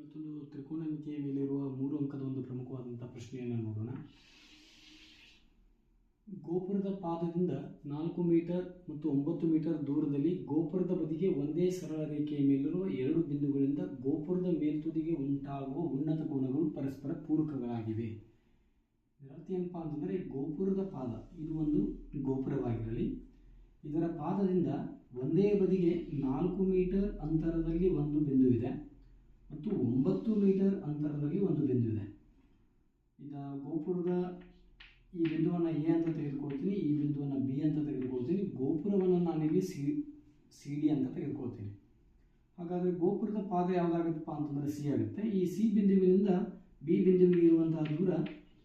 ಇವತ್ತೊಂದು ತ್ರಿಕೋನಮಿತಿಯ ಮೇಲಿರುವ ಮೂರು ಅಂಕದ ಒಂದು ಪ್ರಮುಖವಾದಂಥ ಪ್ರಶ್ನೆಯನ್ನು ನೋಡೋಣ. ಗೋಪುರದ ಪಾದದಿಂದ ನಾಲ್ಕು ಮೀಟರ್ ಮತ್ತು ಒಂಬತ್ತು ಮೀಟರ್ ದೂರದಲ್ಲಿ ಗೋಪುರದ ಬದಿಗೆ ಒಂದೇ ಸರಳ ರೇಖೆಯ ಮೇಲಿರುವ ಎರಡು ಬಿಂದುಗಳಿಂದ ಗೋಪುರದ ಮೇಲ್ತುದಿಗೆ ಉಂಟಾಗುವ ಉನ್ನತ ಕೋನಗಳು ಪರಸ್ಪರ ಪೂರಕಗಳಾಗಿವೆ. ಇದರ ಅರ್ಥ ಏನಪ್ಪ ಅಂತಂದರೆ ಗೋಪುರದ ಪಾದ, ಇದು ಒಂದು ಗೋಪುರವಾಗಿರಲಿ. ಇದರ ಪಾದದಿಂದ ಒಂದೇ ಬದಿಗೆ ನಾಲ್ಕು ಮೀಟರ್ ಅಂತರದಲ್ಲಿ ಒಂದು ಬಿಂದುವಿದೆ ಮತ್ತು ಒಂಬತ್ತು ಮೀಟರ್ ಅಂತರದಲ್ಲಿ ಒಂದು ಬಿಂದು ಇದೆ ಈಗ ಗೋಪುರದ ಈ ಬಿಂದುವನ್ನು ಎ ಅಂತ ತೆಗೆದುಕೊಳ್ತೀನಿ ಈ ಬಿಂದುವನ್ನು ಬಿ ಅಂತ ತೆಗೆದುಕೊಳ್ತೀನಿ ನಾನಿಲ್ಲಿ ಸಿ ಸಿ ಡಿ ಅಂತ ತೆಗೆದುಕೊಳ್ತೀನಿ. ಹಾಗಾದರೆ ಗೋಪುರದ ಪಾದ ಯಾವುದಾಗುತ್ತಪ್ಪ ಅಂತಂದರೆ ಸಿ ಆಗುತ್ತೆ. ಈ ಸಿ ಬಿಂದುವಿನಿಂದ ಬಿ ಬಿಂದುವಿಗೆ ಇರುವಂತಹ ದೂರ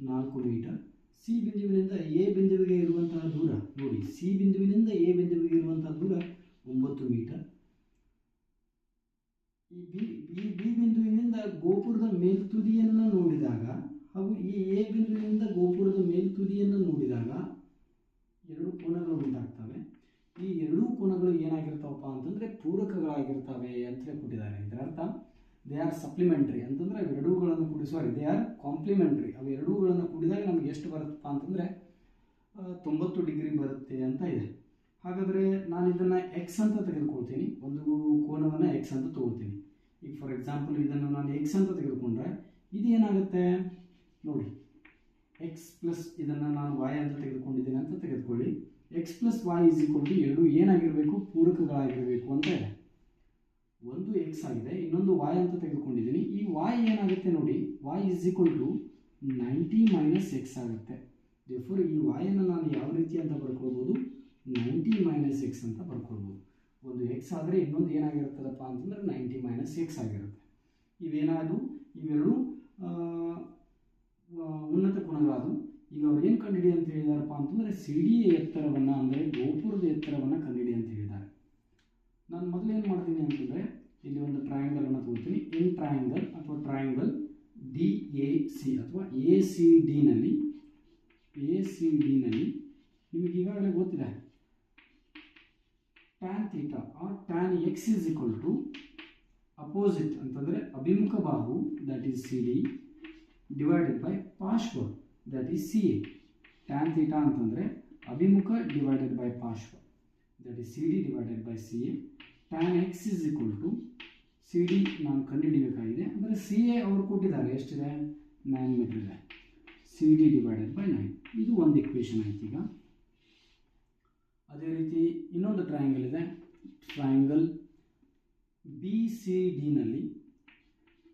ನಾಲ್ಕು ಮೀಟರ್. ಸಿ ಬಿಂದುವಿನಿಂದ ಎ ಬಿಂದುವಿಗೆ ಇರುವಂತಹ ದೂರ, ನೋಡಿ ಸಿ ಬಿಂದುವಿನಿಂದ ಎ ಬಿಂದುವಿಗೆ ಇರುವಂತಹ ದೂರ ಒಂಬತ್ತು ಮೀಟರ್. ಈ ಬಿ ಈ ಬಿ ಬಿಂದುವಿನಿಂದ ಗೋಪುರದ ಮೇಲ್ತುದಿಯನ್ನು ನೋಡಿದಾಗ ಹಾಗೂ ಈ ಎ ಬಿಂದುವಿನಿಂದ ಗೋಪುರದ ಮೇಲ್ತುದಿಯನ್ನು ನೋಡಿದಾಗ ಎರಡು ಕೋನಗಳು ಉಂಟಾಗ್ತವೆ. ಕೋನಗಳು ಏನಾಗಿರ್ತಾವಪ್ಪ ಅಂತಂದರೆ ಪೂರಕಗಳಾಗಿರ್ತವೆ ಅಂತಲೇ ಇದರ ಅರ್ಥ ದೇ ಆರ್ ಸಪ್ಲಿಮೆಂಟ್ರಿ ಅಂತಂದರೆ ಅವೆರಡೂಗಳನ್ನು ಕೂಡಿ ಸಾರಿ ದೇ ಆರ್ ಕಾಂಪ್ಲಿಮೆಂಟ್ರಿ ಅವು ಎರಡೂಗಳನ್ನು ಕೂಡಿದಾಗ ನಮ್ಗೆ ಎಷ್ಟು ಬರುತ್ತಪ್ಪ ಅಂತಂದರೆ ತೊಂಬತ್ತು ಡಿಗ್ರಿ ಬರುತ್ತೆ ಅಂತ ಇದೆ. ಹಾಗಾದರೆ ನಾನು ಇದನ್ನು ಎಕ್ಸ್ ಅಂತ ತೆಗೆದುಕೊಳ್ತೀನಿ. ಒಂದು ಕೋನವನ್ನು ಎಕ್ಸ್ ಅಂತ ತಗೋತೀನಿ ಈಗ ಫಾರ್ ಎಕ್ಸಾಂಪಲ್ ಇದನ್ನು ನಾನು ಎಕ್ಸ್ ಅಂತ ತೆಗೆದುಕೊಂಡ್ರೆ ಇದು ಏನಾಗುತ್ತೆ ನೋಡಿ ಎಕ್ಸ್ ಪ್ಲಸ್ ಇದನ್ನು ನಾನು ವಾಯ್ ಅಂತ ತೆಗೆದುಕೊಂಡಿದ್ದೀನಿ ಅಂತ ತೆಗೆದುಕೊಳ್ಳಿ. X plus y is equal to ಎರಡು ಏನಾಗಿರಬೇಕು ಪೂರಕಗಳಾಗಿರಬೇಕು ಅಂದರೆ ಒಂದು ಎಕ್ಸ್ ಆಗಿದೆ, ಇನ್ನೊಂದು ವಾಯ್ ಅಂತ ತೆಗೆದುಕೊಂಡಿದ್ದೀನಿ ಈ ವಾಯ್ ಏನಾಗುತ್ತೆ ನೋಡಿ y is equal to ninety minus x ಆಗುತ್ತೆ. ದೇಫೋರ್ ಈ ವಾಯನ್ನು ನಾನು ಯಾವ ರೀತಿ ಅಂತ ಬರ್ಕೊಳ್ಬೋದು ನೈಂಟಿ ಮೈನಸ್ ಎಕ್ಸ್ ಅಂತ ಬರ್ಕೊಳ್ಬೋದು ಒಂದು ಎಕ್ಸ್ ಆದರೆ ಇನ್ನೊಂದು ಏನಾಗಿರುತ್ತದಪ್ಪ ಅಂತಂದರೆ ನೈಂಟಿ ಮೈನಸ್ ಎಕ್ಸ್ ಆಗಿರುತ್ತೆ. ಇವೇನಾದವು ಇವೆರಡು ಉನ್ನತ ಗುಣಗಳಾದವು. ಈಗ ಅವ್ರು ಏನು ಕಂಡುಹಿಡಿ ಅಂತ ಹೇಳಿದಾರಪ್ಪ ಅಂತಂದರೆ ಸಿಡಿಯ ಎತ್ತರವನ್ನು ಅಂದರೆ ಗೋಪುರದ ಎತ್ತರವನ್ನು ಕಂಡುಹಿಡಿ ಅಂತ ಹೇಳಿದ್ದಾರೆ. ನಾನು ಮೊದಲು ಏನು ಮಾಡ್ತೀನಿ ಅಂತಂದರೆ, ಇಲ್ಲಿ ಒಂದು ಟ್ರಯಾಂಗಲನ್ನು ತಗೋತೀನಿ ಇನ್ ಟ್ರಯಾಂಗಲ್ ಅಥವಾ ಟ್ರಯಾಂಗಲ್ ಡಿ ಎ ಸಿ ಅಥವಾ ಎ ಸಿ ಡಿನಲ್ಲಿ ಎ ಸಿ ಡಿನಲ್ಲಿ ನಿಮಗೆ ಈಗಾಗಲೇ ಗೊತ್ತಿದೆ. Tan theta or tan x is equal to opposite ಅಂತಂದರೆ ಅಭಿಮುಖ ಬಾಹು that is C D divided by ಪಾರ್ಶ್ವ that is C A tan theta ಅಂತಂದರೆ ಅಭಿಮುಖ ಡಿವೈಡೆಡ್ ಬೈ ಪಾರ್ಶ್ವ that is C D divided by C A tan x is equal to C D ನಾನು ಕಂಡುಹಿಡಿಬೇಕಾಗಿದೆ. ಅಂದರೆ ಸಿ ಎ ಅವರು ಕೊಟ್ಟಿದ್ದಾರೆ. ಎಷ್ಟಿದೆ? ನೈನ್ ಮೀಟರ್ ಇದೆ. C D divided by nine ಇದು ಒಂದು ಇಕ್ವೇಷನ್ ಆಯ್ತು ಈಗ. ಅದೇ ರೀತಿ ಇನ್ನೊಂದು ಟ್ರಯಾಂಗಲ್ ಇದೆ. ಟ್ರಯಾಂಗಲ್ ಬಿ ಸಿ ಡಿನಲ್ಲಿ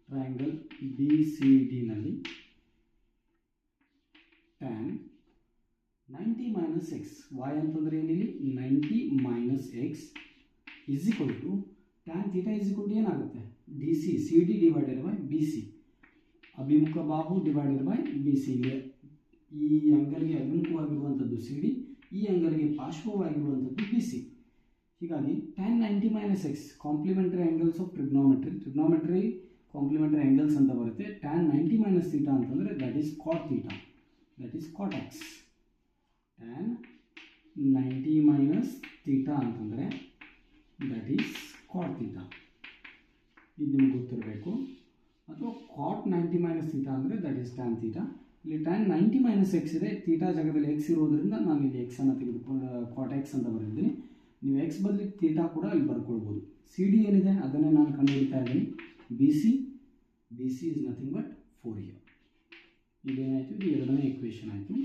triangle B C ಡಿನಲ್ಲಿ tan ninety minus x y ಅಂತಂದರೆ ಏನಿಲ್ಲಿ? Ninety minus x is equal to tan theta is equal to ಏನಾಗುತ್ತೆ? D C C D divided by B C ಅಭಿಮುಖ ಬಾಹು divided by B C ಈ ಅಂಗಲ್ಗೆ ಅಭಿಮುಖವಾಗಿರುವಂಥದ್ದು C D ಈ ಅಂಗಲ್ಗೆ ಪಾರ್ಶ್ವವಾಗಿರುವಂಥದ್ದು B C ಹೀಗಾಗಿ tan ninety minus x complementary angles of trigonometry trigonometry complementary angles ಅಂತ ಬರುತ್ತೆ. ಟ್ಯಾನ್ ನೈಂಟಿ ಮೈನಸ್ ಥೀಟಾ ಅಂತಂದರೆ that is cot theta that is cot x tan ninety minus theta ಅಂತಂದರೆ that is cot theta ಇದು ನಿಮ್ಗೆ ಗೊತ್ತಿರಬೇಕು. ಅಥವಾ cot ninety minus theta ಅಂದರೆ that is tan theta ಇಲ್ಲಿ ಟ್ಯಾನ್ ನೈಂಟಿ ಮೈನಸ್ ಎಕ್ಸ್ ಇದೆ. Theta ಜಾಗದಲ್ಲಿ ಎಕ್ಸ್ ಇರೋದ್ರಿಂದ ನಾನು ಇಲ್ಲಿ ಎಕ್ಸನ್ನು ತೆಗೆದುಕೊಂಡು ಕಾಟ್ ಎಕ್ಸ್ ಅಂತ ಬರೆದಿದ್ದೀನಿ. ನೀವು ಎಕ್ಸ್ ಬದಲಿ ಥೀಟಾ ಕೂಡ ಇಲ್ಲಿ ಬರ್ಕೊಳ್ಬೋದು. ಸಿ ಡಿ ಏನಿದೆ? ಅದನ್ನೇ ನಾನು ಕಂಡುಹಿಡಿತಾ ಇದ್ದೀನಿ. B C B C is nothing but four here ಇದೇನಾಯಿತು? ಇದು ಎರಡನೇ ಇಕ್ವೇಷನ್ ಆಯಿತು.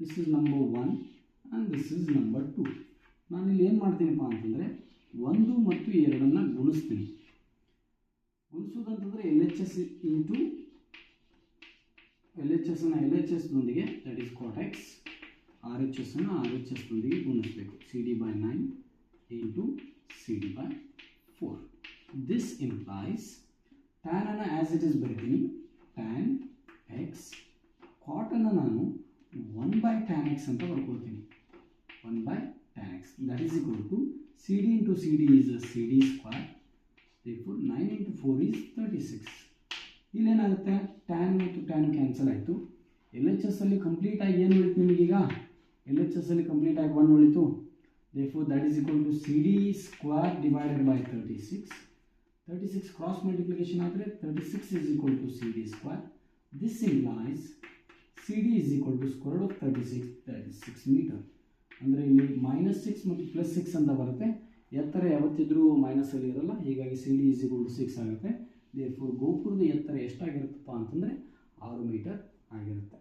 This is number one and this is number two ನಾನು ಇಲ್ಲಿ ಏನು ಮಾಡ್ತೀನಪ್ಪ ಅಂತಂದರೆ ಒಂದು ಮತ್ತು ಎರಡನ್ನು ಗುಣಿಸ್ತೀನಿ. ಗುಣಿಸೋದಂತಂದರೆ L H S into L H ಎಸ್ನ L H ಎಸ್ದೊಂದಿಗೆ that is cot x R H ಎಸ್ನ ಆರ್ ಎಚ್ ಎಸ್ದೊಂದಿಗೆ ಗುಣಿಸ್ಬೇಕು. C D by nine into C D by four this implies ಟ್ಯಾನನ್ನು as it is ಬರಿತೀನಿ. ಟ್ಯಾನ್ ಎಕ್ಸ್ ಕಾಟನ್ನು ನಾನು one by tan X ಅಂತ ಬರ್ಕೊಳ್ತೀನಿ one by tan x that is equal to CD D is C D square therefore 9 into 4 is 36 ಇಲ್ಲೇನಾಗುತ್ತೆ? Tan ಮತ್ತು tan cancel ಆಯಿತು. L H S ಅಲ್ಲಿ complete ಆಗಿ ಏನು ಉಳಿತು ನಿಮಗೀಗ ಎಲ್ ಎಚ್ ಎಸ್ ಅಲ್ಲಿ complete therefore, that is equal to CD square divided by 36 thirty six cross multiplication ಆದರೆ thirty six is equal to C D square this implies C D is equal to square of thirty six thirty six meter ಅಂದರೆ ಇಲ್ಲಿ minus six ಮತ್ತು plus six ಅಂತ ಬರುತ್ತೆ. ಎತ್ತರ ಯಾವತ್ತಿದ್ರೂ ಮೈನಸಲ್ಲಿ ಇರಲ್ಲ. ಹೀಗಾಗಿ C D equal to six ಆಗುತ್ತೆ. ದೇರ್ಫೋರ್ ಗೋಪುರದ ಎತ್ತರ ಎಷ್ಟಾಗಿರುತ್ತಪ್ಪ ಅಂತಂದರೆ ಆರು ಮೀಟರ್ ಆಗಿರುತ್ತೆ.